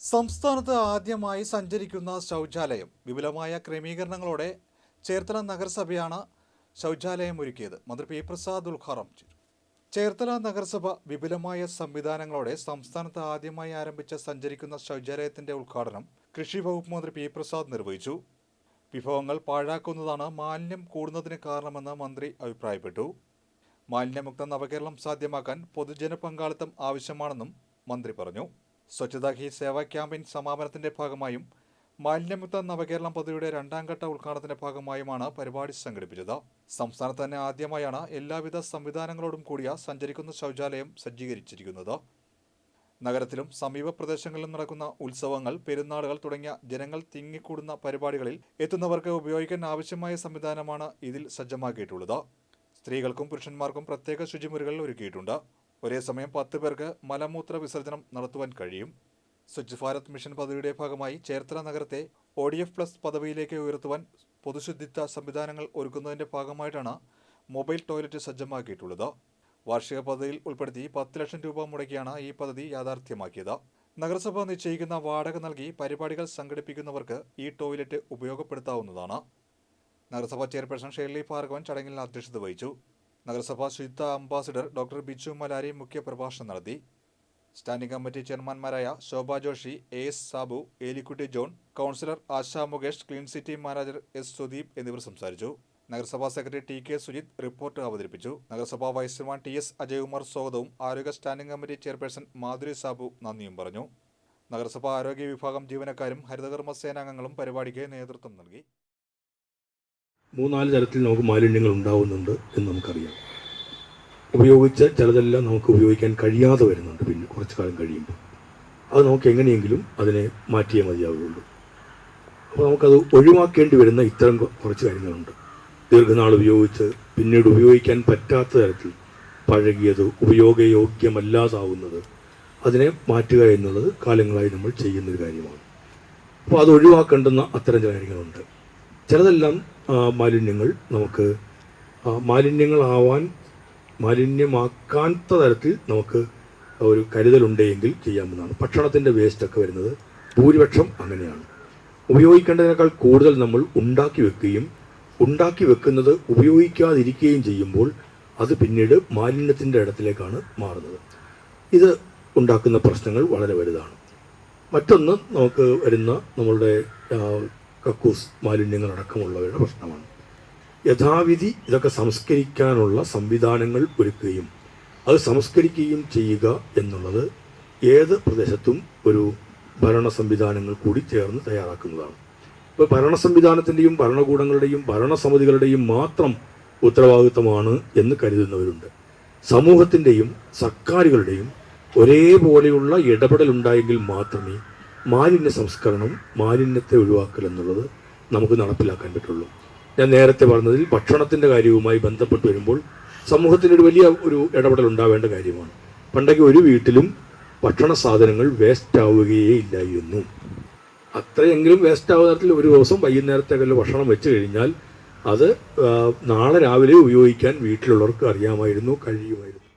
സംസ്ഥാനത്ത് ആദ്യമായി സഞ്ചരിക്കുന്ന ശൗചാലയം വിപുലമായ ക്രമീകരണങ്ങളോടെ ചേർത്തല നഗരസഭയാണ് ശൗചാലയം ഒരുക്കിയത്. മന്ത്രി പി പ്രസാദ് ഉദ്ഘാടനം ചെയ്തു. ചേർത്തല നഗരസഭ വിപുലമായ സംവിധാനങ്ങളോടെ സംസ്ഥാനത്ത് ആദ്യമായി ആരംഭിച്ച സഞ്ചരിക്കുന്ന ശൗചാലയത്തിന്റെ ഉദ്ഘാടനം കൃഷി വകുപ്പ് മന്ത്രി പി പ്രസാദ് നിർവഹിച്ചു. വിഭവങ്ങൾ പാഴാക്കുന്നതാണ് മാലിന്യം കൂടുന്നതിന് കാരണമെന്ന് മന്ത്രി അഭിപ്രായപ്പെട്ടു. മാലിന്യമുക്ത നവകേരളം സാധ്യമാക്കാൻ പൊതുജന പങ്കാളിത്തം ആവശ്യമാണെന്നും മന്ത്രി പറഞ്ഞു. സ്വച്ഛതാ ഹി സേവാ ക്യാമ്പയിൻ സമാപനത്തിന്റെ ഭാഗമായും മാലിന്യമുക്ത നവകേരളം പദ്ധതിയുടെ രണ്ടാം ഘട്ട ഉദ്ഘാടനത്തിന്റെ ഭാഗമായുമാണ് പരിപാടി സംഘടിപ്പിച്ചത്. സംസ്ഥാനത്ത് തന്നെ ആദ്യമായാണ് എല്ലാവിധ സംവിധാനങ്ങളോടും കൂടിയ സഞ്ചരിക്കുന്ന ശൗചാലയം സജ്ജീകരിച്ചിരിക്കുന്നത്. നഗരത്തിലും സമീപ പ്രദേശങ്ങളിലും നടക്കുന്ന ഉത്സവങ്ങൾ പെരുന്നാളുകൾ തുടങ്ങിയ ജനങ്ങൾ തിങ്ങിക്കൂടുന്ന പരിപാടികളിൽ എത്തുന്നവർക്ക് ഉപയോഗിക്കാൻ ആവശ്യമായ സംവിധാനമാണ് ഇതിൽ സജ്ജമാക്കിയിട്ടുള്ളത്. സ്ത്രീകൾക്കും പുരുഷന്മാർക്കും പ്രത്യേക ശുചിമുറികൾ ഒരുക്കിയിട്ടുണ്ട്. ഒരേ സമയം പത്ത് പേർക്ക് മലമൂത്ര വിസർജനം നടത്തുവാൻ കഴിയും. സ്വച്ഛ് ഭാരത് മിഷൻ പദ്ധതിയുടെ ഭാഗമായി ചേർത്തല നഗരത്തെ ഒ ഡി എഫ് പ്ലസ് പദവിയിലേക്ക് ഉയർത്തുവാൻ പൊതുശുദ്ധിത്വ സംവിധാനങ്ങൾ ഒരുക്കുന്നതിന്റെ ഭാഗമായിട്ടാണ് മൊബൈൽ ടോയ്ലറ്റ് സജ്ജമാക്കിയിട്ടുള്ളത്. വാർഷിക പദ്ധതിയിൽ ഉൾപ്പെടുത്തി പത്ത് ലക്ഷം രൂപ മുടക്കിയാണ് ഈ പദ്ധതി യാഥാർത്ഥ്യമാക്കിയത്. നഗരസഭ നിശ്ചയിക്കുന്ന വാടക നൽകി പരിപാടികൾ സംഘടിപ്പിക്കുന്നവർക്ക് ഈ ടോയ്ലറ്റ് ഉപയോഗപ്പെടുത്താവുന്നതാണ്. നഗരസഭാ ചെയർപേഴ്സൺ ഷെർലി ഭാർഗവൻ ചടങ്ങിൽ അധ്യക്ഷത വഹിച്ചു. നഗരസഭാ ശുചിത്വ അംബാസിഡർ ഡോക്ടർ ബിജു മലാരി മുഖ്യപ്രഭാഷണം നടത്തി. Standing committee ചെയർമാൻമാരായ Shobha Joshi A S Sabu Elikutty John councillor Asha Mukesh clean city manager S Sudeep എന്നിവർ സംസാരിച്ചു. നഗരസഭാ secretary T K Sujith report അവതരിപ്പിച്ചു. നഗരസഭാ vice chairman T S Ajaykumar സ്വാഗതവും ആരോഗ്യ standing committee chairperson Madhuri Sabu നന്ദിയും പറഞ്ഞു. നഗരസഭാ ആരോഗ്യ വിഭാഗം ജീവനക്കാരും ഹരിതകർമ്മ സേനാംഗങ്ങളും പരിപാടിക്ക് നേതൃത്വം നൽകി. മൂന്നാൽ തരത്തിൽ നമുക്ക് മാലിന്യങ്ങൾ ഉണ്ടാവുന്നുണ്ട് എന്ന് നമുക്കറിയാം. ഉപയോഗിച്ച ചിലതെല്ലാം നമുക്ക് ഉപയോഗിക്കാൻ കഴിയാതെ വരുന്നുണ്ട്. പിന്നെ കുറച്ച് കാലം കഴിയുമ്പോൾ. അത് നമുക്ക് എങ്ങനെയെങ്കിലും അതിനെ മാറ്റിയേ മതിയാവുകയുള്ളൂ. അപ്പോൾ നമുക്കത് ഒഴിവാക്കേണ്ടി വരുന്ന ഇത്തരം കുറച്ച് കാര്യങ്ങളുണ്ട്. ദീർഘനാൾ ഉപയോഗിച്ച് പിന്നീട് ഉപയോഗിക്കാൻ പറ്റാത്ത തരത്തിൽ പഴകിയത് ഉപയോഗയോഗ്യമല്ലാതാവുന്നത് അതിനെ മാറ്റുക എന്നുള്ളത് കാലങ്ങളായി നമ്മൾ ചെയ്യുന്നൊരു കാര്യമാണ്. അപ്പോൾ അത് ഒഴിവാക്കേണ്ടുന്ന അത്തരം ചില കാര്യങ്ങളുണ്ട്. ചിലതെല്ലാം മാലിന്യങ്ങൾ നമുക്ക് മാലിന്യങ്ങളാവാൻ മാലിന്യമാക്കാത്ത തരത്തിൽ നമുക്ക് ഒരു കരുതലുണ്ടെങ്കിൽ ചെയ്യാവുന്നതാണ്. ഭക്ഷണത്തിന്റെ വേസ്റ്റൊക്കെ വരുന്നത് ഭൂരിപക്ഷം അങ്ങനെയാണ്. ഉപയോഗിക്കേണ്ടതിനേക്കാൾ കൂടുതൽ നമ്മൾ ഉണ്ടാക്കി വെക്കുകയും ഉണ്ടാക്കി വെക്കുന്നത് ഉപയോഗിക്കാതിരിക്കുകയും ചെയ്യുമ്പോൾ അത് പിന്നീട് മാലിന്യത്തിന്റെ ഇടത്തിലേക്കാണ് മാറുന്നത്. ഇത് ഉണ്ടാക്കുന്ന പ്രശ്നങ്ങൾ വളരെ വലുതാണ്. മറ്റൊന്ന് നമുക്ക് വരുന്ന നമ്മളുടെ കക്കൂസ് മാലിന്യങ്ങളടക്കമുള്ളവയുടെ പ്രശ്നമാണ്. യഥാവിധി ഇതൊക്കെ സംസ്കരിക്കാനുള്ള സംവിധാനങ്ങൾ ഒരുക്കുകയും അത് സംസ്കരിക്കുകയും ചെയ്യുക എന്നുള്ളത് ഏത് പ്രദേശത്തും ഒരു ഭരണ സംവിധാനങ്ങൾ കൂടി ചേർന്ന് തയ്യാറാക്കുന്നതാണ്. ഇപ്പോൾ ഭരണ സംവിധാനത്തിന്റെയും ഭരണകൂടങ്ങളുടെയും ഭരണസമിതികളുടെയും മാത്രം ഉത്തരവാദിത്വമാണ് എന്ന് കരുതുന്നവരുണ്ട്. സമൂഹത്തിന്റെയും സർക്കാരുകളുടെയും ഒരേപോലെയുള്ള ഇടപെടലുണ്ടായെങ്കിൽ മാത്രമേ മാലിന്യ സംസ്കരണം മാലിന്യത്തെ ഒഴിവാക്കൽ എന്നുള്ളത് നമുക്ക് നടപ്പിലാക്കാൻ പറ്റുള്ളൂ. ഞാൻ നേരത്തെ പറഞ്ഞതിൽ ഭക്ഷണത്തിന്റെ കാര്യവുമായി ബന്ധപ്പെട്ട് വരുമ്പോൾ സമൂഹത്തിന് ഒരു വലിയ ഒരു ഇടപെടൽ ഉണ്ടാവേണ്ട കാര്യമാണ്. പണ്ടൊക്കെ ഒരു വീട്ടിലും ഭക്ഷണ സാധനങ്ങൾ വേസ്റ്റ് ആവുകയേ ഇല്ലായിരുന്നു. അത്രയെങ്കിലും വേസ്റ്റ് ആവുന്ന തരത്തിൽ ഒരു ദിവസം വൈകുന്നേരത്തേക്കുള്ള ഭക്ഷണം വെച്ച് കഴിഞ്ഞാൽ അത് നാളെ രാവിലെ ഉപയോഗിക്കാൻ വീട്ടിലുള്ളവർക്ക് അറിയാമായിരുന്നു കഴിയുമായിരുന്നു.